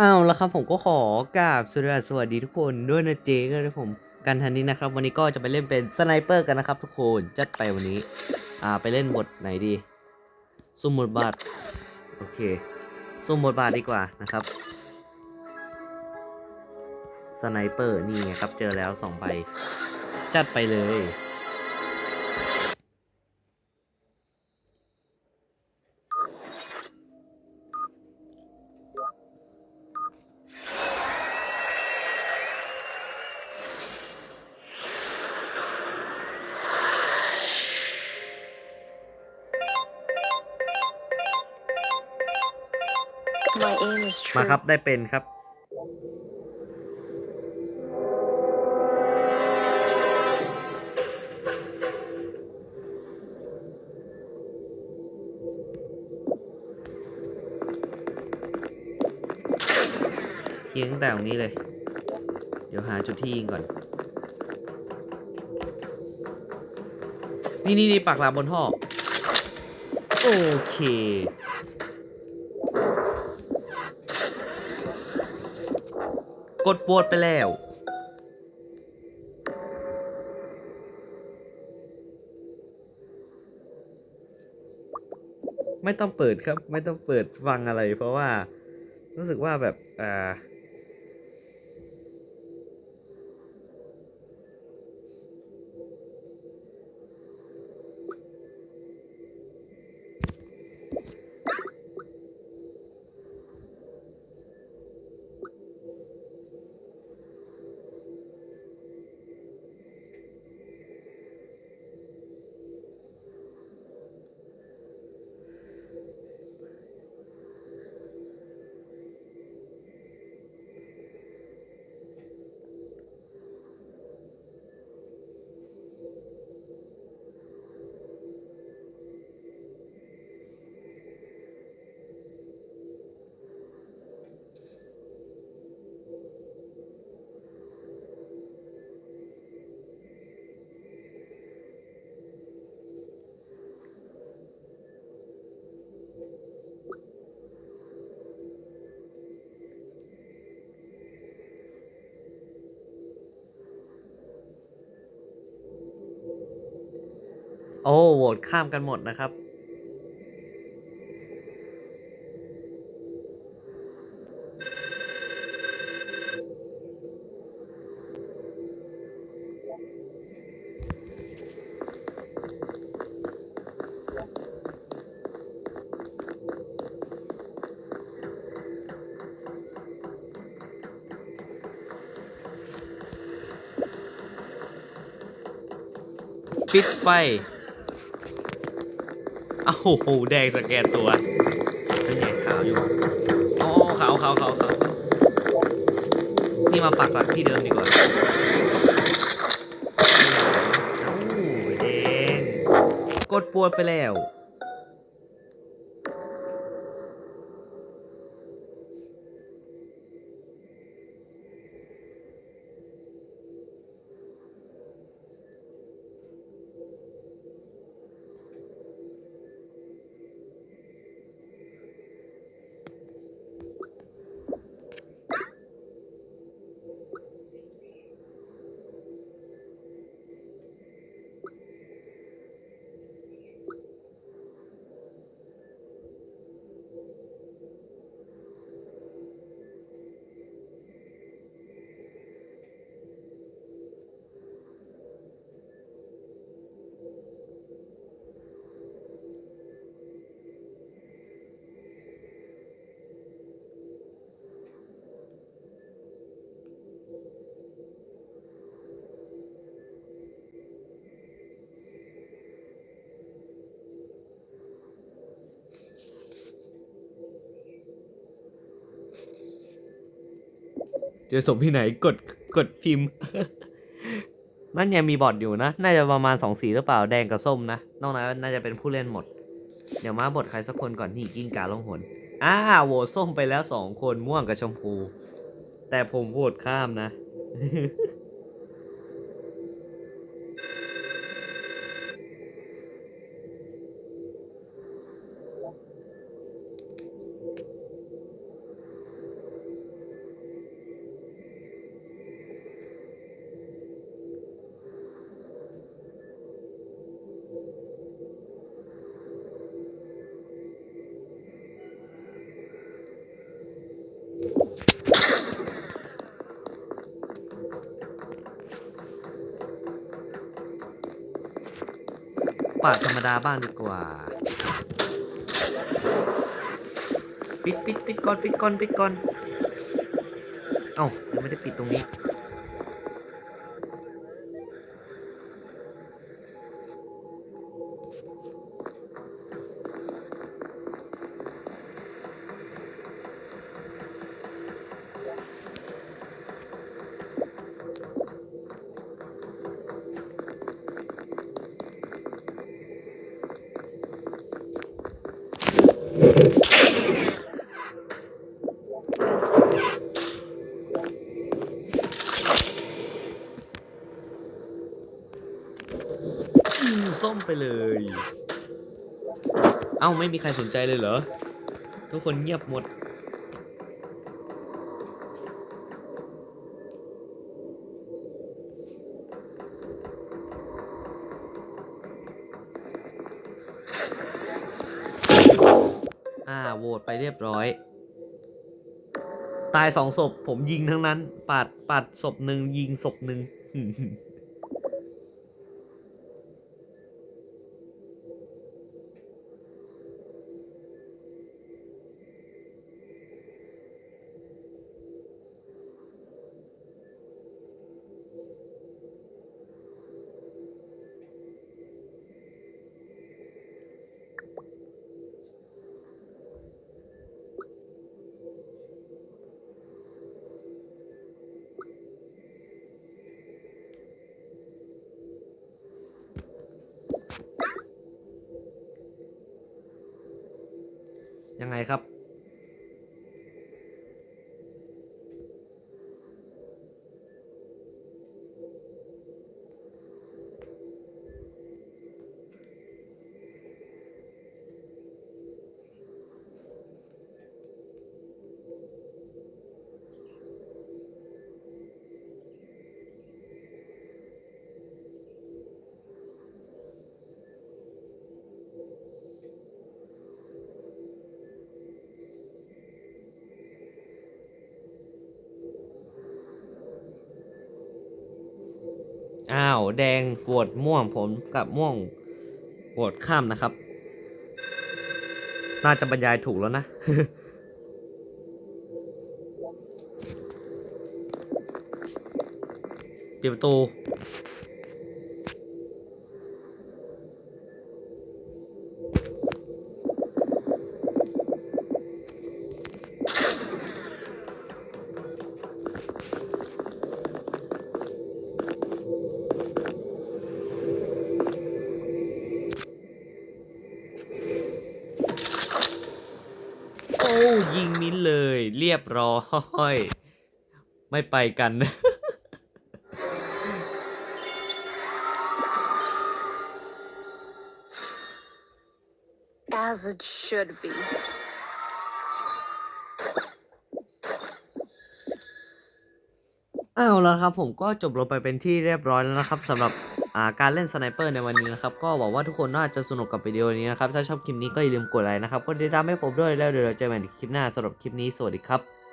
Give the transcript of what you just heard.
อ้าวแล้วครับผมก็ขอกราบสวัสดีทุกคนด้วยนะเจ๊ก็เลยผมกันทันนี้นะครับ วันนี้ก็จะไปเล่นเป็นสไนเปอร์กันนะครับ ทุกคนจัดไปวันนี้ อ่าไปเล่นบทไหนดี สุ่มบทบาทโอเค สุ่มบทบาทดีกว่านะครับสไนเปอร์นี่ไงครับเจอแล้วสองใบจัดไปเลย My aim is มา true. ครับได้เป็นครับ ยิงตั้งแต่ตรงนี้เลย เดี๋ยวหาจุดที่ยิงก่อน นี่นี่นี่ปักหลาบนท่อ โอเค กดโหวตไปแล้ว ไม่ต้องเปิดครับ ไม่ต้องเปิดฟังอะไร เพราะว่ารู้สึกว่าแบบอ่า โอ้โหวตข้ามกันหมดนะครับ ปิดไฟ อ้าวโหแดงสแกนตัวเป็นไงขาวอยู่อ๋อขาวขาวขาวขาวนี่มาปักหลักที่เดิมดีกว่าโอ้แดงกดปวดไปแล้ว จอศพที่ไหนกดกดพิมพ์ นั่นยังมีบอทอยู่นะ น่าจะประมาณสองสีหรือเปล่าแดงกับส้มนะ นอกนั้นน่าจะเป็นผู้เล่นหมด เดี๋ยวมาบทใครสักคนก่อนนี่กิ้งกาล่องหนอ่าโหวตส้มไปแล้วสองคนม่วงกับชมพู แต่ผมโหวตข้ามนะ ปาดธรรมดาบ้างดีกว่า ปิดปิดปิดก่อนปิดก่อนปิดก่อน เอ้ายังไม่ได้ปิดตรงนี้ ส้มไปเลย เอ้า ไม่มีใครสนใจเลยเหรอ ทุกคนเงียบหมด อ่าโหวตไปเรียบร้อย ตายสองศพผมยิงทั้งนั้น ปาดปาดศพหนึ่งยิงศพหนึ่ง ยังไงครับ อ้าว แดงปวดม่วงผมกับม่วงปวดข้ามนะครับ น่าจะบรรยายถูกแล้วนะ ปิดประตู ยิงมิ้นเลย เรียบร้อย ไม่ไปกัน As it should be. เอาแล้วครับผมก็จบลงไปเป็นที่เรียบร้อยแล้วนะครับสำหรับอ่า การเล่นสไนเปอร์ในวันนี้นะครับก็หวังว่าทุกคนน่าจะสนุกกับวิดีโอนี้นะครับถ้าชอบคลิปนี้ก็อย่าลืมกดไลค์นะครับกดติดตามให้ผมด้วยแล้วเดี๋ยวเราเจอกันในคลิปหน้าสำหรับคลิปนี้สวัสดีครับ